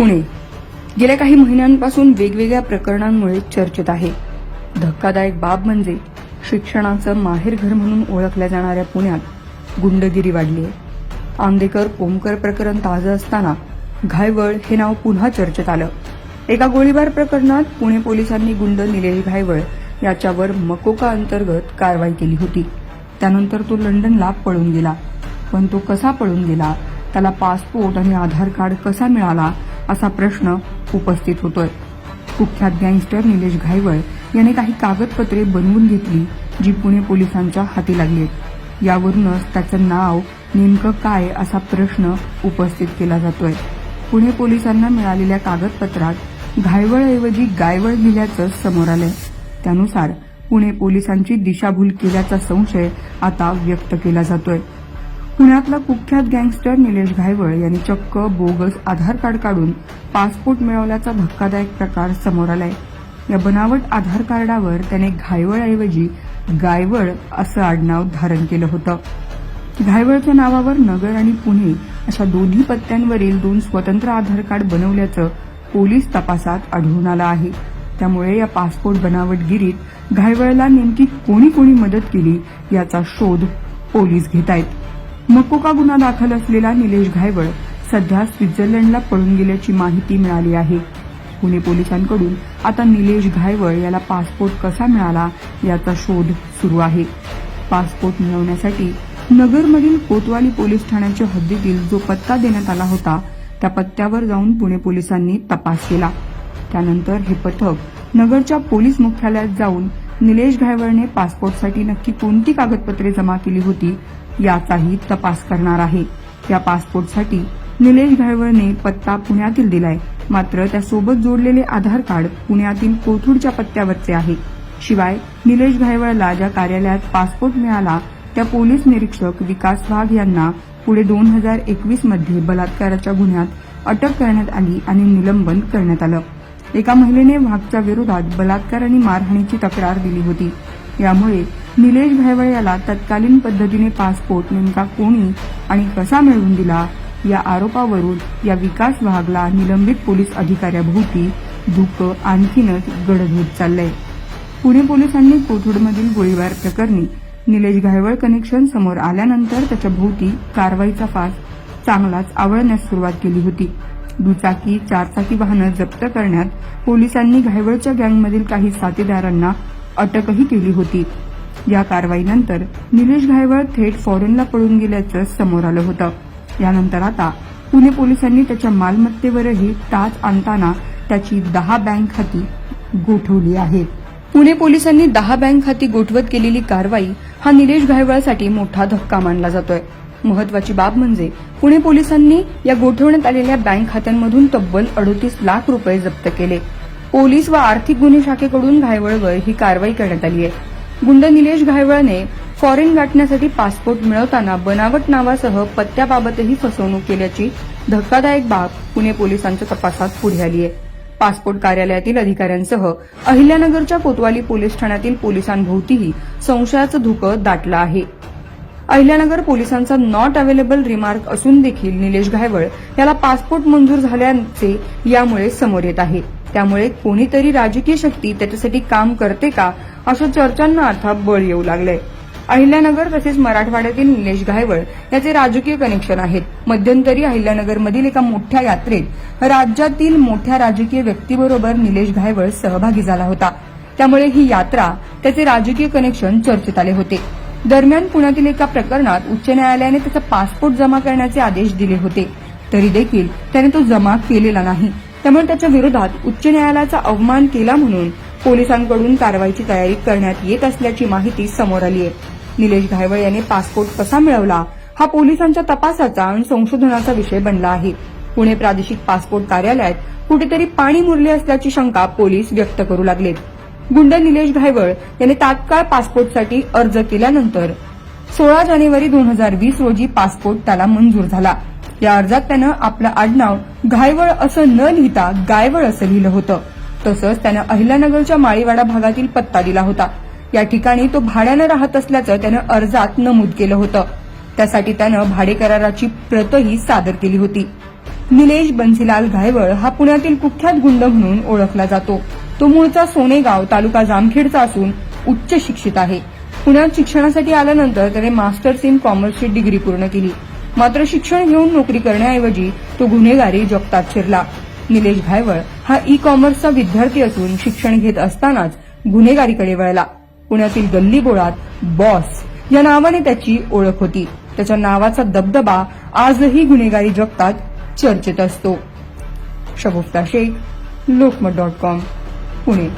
पुणे. गेल्या काही महिन्यांपासून वेगवेगळ्या प्रकरणांमुळे चर्चेत आहे. धक्कादायक बाब म्हणजे शिक्षणाचं माहेरघर म्हणून ओळखल्या जाणाऱ्या पुण्यात गुंडगिरी वाढली आहे. आंदेकर कोमकर प्रकरण ताजं असताना घायवळ हे नाव पुन्हा चर्चेत आलं. एका गोळीबार प्रकरणात पुणे पोलिसांनी गुंड निलेश घायवळ याच्यावर मकोका अंतर्गत कारवाई केली होती. त्यानंतर तो लंडनला पळून गेला. पण तो कसा पळून गेला? त्याला पासपोर्ट आणि आधार कार्ड कसा मिळाला? असा प्रश्न उपस्थित होतोय. कुख्यात गँगस्टर निलेश घायवळ याने काही कागदपत्रे बनवून घेतली जी पुणे पोलिसांच्या हाती लागली आहेत. यावरूनच त्याचं नाव नेमकं काय असा प्रश्न उपस्थित केला जातोय. पुणे पोलिसांना मिळालेल्या कागदपत्रात घायवळऐवजी गायवळ लिहिल्याचं समोर आलंय. त्यानुसार पुणे पोलिसांची दिशाभूल केल्याचा संशय आता व्यक्त केला जातोय. पुण्यातला कुख्यात गँगस्टर निलेश घायवळ यांनी चक्क बोगस आधार कार्ड काढून पासपोर्ट मिळवल्याचा धक्कादायक प्रकार समोर आलाय. या बनावट आधार कार्डावर त्याने घायवळऐवजी गायवळ असं आडनाव धारण केलं होतं. घायवळच्या नावावर नगर आणि पुणे अशा दोन्ही पत्त्यांवरील दोन स्वतंत्र आधार कार्ड बनवल्याचं पोलीस तपासात आढळून आलं आहे. त्यामुळे या पासपोर्ट बनावटगिरीत घायवळला नेमकी कोणी कोणी मदत केली याचा शोध पोलीस घेत आहेत. मकोका गुन्हा दाखल असलेला निलेश घायवळ सध्या स्वित्झर्लंडला पळून गेल्याची माहिती मिळाली आहे. पुणे पोलिसांकडून आता निलेश घायवळ याला पासपोर्ट कसा मिळाला याचा शोध सुरू आहे. पासपोर्ट मिळवण्यासाठी नगरमधील कोतवाली पोलीस ठाण्याच्या हद्दीतील जो पत्ता देण्यात आला होता त्या पत्त्यावर जाऊन पुणे पोलिसांनी तपास केला. त्यानंतर हे पथक नगरच्या पोलीस मुख्यालयात जाऊन निलेश घायवळने पासपोर्टसाठी नक्की कोणती कागदपत्रे जमा केली होती याचाही तपास करणार आहे. या पासपोर्टसाठी निलेश घाळवळने पत्ता पुण्यातील दिलाय. मात्र त्यासोबत जोडलेले आधार कार्ड पुण्यातील कोथरूडच्या पत्त्यावरचे आहे. शिवाय निलेश घायवळला ज्या कार्यालयात पासपोर्ट मिळाला त्या पोलीस निरीक्षक विकास वाघ यांना पुढे दोन हजार एकवीसमध्ये बलात्काराच्या गुन्ह्यात अटक करण्यात आली आणि निलंबन करण्यात आलं. एका महिलेने वाघच्या विरोधात बलात्कार आणि मारहाणीची तक्रार दिली होती. यामुळे निलेश घायवळ याला तत्कालीन पद्धतीने पासपोर्ट नेमका कोणी आणि कसा मिळवून दिला या आरोपावरून या विकास वाघला निलंबित पोलीस अधिकाऱ्याभोवती धुकं आणखीनच गडद होत चाललंय. पुणे पोलिसांनी कोथरूडमधील गोळीबार प्रकरणी निलेश घायवळ कनेक्शन समोर आल्यानंतर त्याच्या भोवती कारवाईचा फास चांगलाच आवळण्यास सुरुवात केली होती. दुचाकी चारचाकी वाहनं जप्त करण्यात पोलिसांनी घायवळच्या गँगमधील काही साथीदारांना अटकही केली होती. या कारवाईनंतर निलेश घायवळ थेट फॉरेनला पळून गेल्याचं समोर आलं होतं. यानंतर आता पुणे पोलिसांनी त्याच्या मालमत्तेवरही टाच आणताना त्याची दहा बँक खाती गोठवली आहेत. पुणे पोलिसांनी दहा बँक खाती गोठवत केलेली कारवाई हा निलेश घायवळसाठी मोठा धक्का मानला जातोय. महत्वाची बाब म्हणजे पुणे पोलिसांनी या गोठवण्यात आलेल्या बँक खात्यांमधून तब्बल अडोतीस लाख रुपये जप्त केले. पोलीस व आर्थिक गुन्हे शाखेकडून घायवळवर ही कारवाई करण्यात आली आहे. गुंड निलेश घायवळने फॉरेन गाठण्यासाठी पासपोर्ट मिळवताना बनावट नावासह पत्त्याबाबतही फसवणूक केल्याची धक्कादायक बाब पुणे पोलिसांच्या तपासात पुढे आली आहे पासपोर्ट कार्यालयातील अधिकाऱ्यांसह अहिल्यानगरच्या कोतवाली पोलीस ठाण्यातील पोलिसांभोवतीही संशयाचं धुकं दाटलं आहे. अहिल्यानगर पोलिसांचा नॉट अवेलेबल रिमार्क असून देखील निलेश घायवळ याला पासपोर्ट मंजूर झाल्याचे यामुळे समोर येत आहे. त्यामुळे कोणीतरी राजकीय शक्ती त्याच्यासाठी काम करते का अशा चर्चांना आता बळ येऊ लागलंय. अहिल्यानगर तसेच मराठवाड्यातील निलेश घायवळ याचे राजकीय कनेक्शन आहेत. मध्यंतरी अहिल्यानगरमधील एका मोठ्या यात्रेत राज्यातील मोठ्या राजकीय व्यक्तीबरोबर निलेश घायवळ सहभागी झाला होता. त्यामुळे ही यात्रा त्याचे राजकीय कनेक्शन चर्चेत आले होते. दरम्यान पुण्यातील एका प्रकरणात उच्च न्यायालयाने त्याचा पासपोर्ट जमा करण्याचे आदेश दिले होते. तरी देखील त्याने तो जमा केलेला नाही. त्यामुळे त्याच्या विरोधात उच्च न्यायालयाचा अवमान केला म्हणून पोलिसांकडून कारवाईची तयारी करण्यात येत असल्याची माहिती समोर आली आहे निलेश घायवळ याने पासपोर्ट कसा मिळवला? हा पोलिसांच्या तपासाचा आणि संशोधनाचा विषय बनला आहे. पुणे प्रादेशिक पासपोर्ट कार्यालयात कुठेतरी पाणी मुरले असल्याची शंका पोलीस व्यक्त करू लागलेत. गुंड निलेश घायवळ याने तात्काळ पासपोर्टसाठी अर्ज केल्यानंतर सोळा जानेवारी दोन हजार वीस रोजी पासपोर्ट त्याला मंजूर झाला. या अर्जात त्यानं आपलं आडनाव घायवळ असं न लिहिता गायवळ असं लिहिलं होतं. तसंच त्यानं अहिल्यानगरच्या माळीवाडा भागातील पत्ता दिला होता. या ठिकाणी तो भाड्यानं राहत असल्याचं त्यानं अर्जात नमूद केलं होतं. त्यासाठी त्यानं भाडे कराराची प्रतही सादर केली होती. निलेश बन्सीलाल घायवळ हा पुण्यातील कुख्यात गुंड म्हणून ओळखला जातो. तो मूळचा सोनेगाव तालुका जामखेडचा असून उच्च शिक्षित आहे. पुण्यात शिक्षणासाठी आल्यानंतर त्याने मास्टर्स इन कॉमर्सची डिग्री पूर्ण केली. मात्र शिक्षण घेऊन नोकरी करण्याऐवजी तो गुन्हेगारी जगतात शिरला. निलेश घायवळ हा ई कॉमर्सचा विद्यार्थी असून शिक्षण घेत असतानाच गुन्हेगारीकडे वळला. पुण्यातील गल्लीबोळात बॉस या नावाने त्याची ओळख होती. त्याच्या नावाचा दबदबा आजही गुन्हेगारी जगतात चर्चेत असतो. Shagufta Shaikh Lokmat dot com Pune.